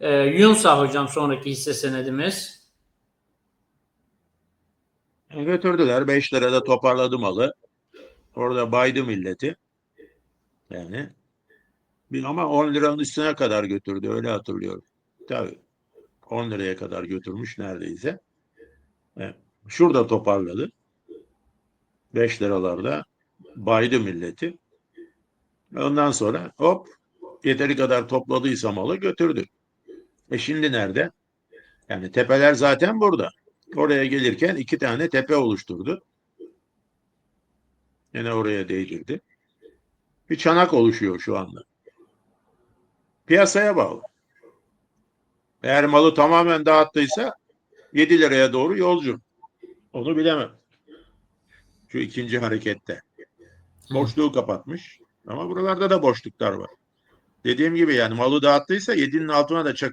Ee, Yunsa hocam sonraki hisse senedimiz. E, Götürdüler. 5 lirada toparladı malı. Orada baydı milleti. Yani ama 10 liranın üstüne kadar götürdü. Öyle hatırlıyorum. Tabii. 10 liraya kadar götürmüş neredeyse. Evet. Şurada toparladı. 5 liralarda baydı milleti. Ondan sonra hop yeteri kadar topladıysa malı götürdü. E şimdi nerede? Yani tepeler zaten burada. Oraya gelirken iki tane tepe oluşturdu. Yine oraya değdirdi. Bir çanak oluşuyor şu anda. Piyasaya bağlı. Eğer malı tamamen dağıttıysa 7 liraya doğru yolcu. Onu bilemem. Şu ikinci harekette. Boşluğu kapatmış. Ama buralarda da boşluklar var. Dediğim gibi yani malı dağıttıysa 7'nin altına da çakıp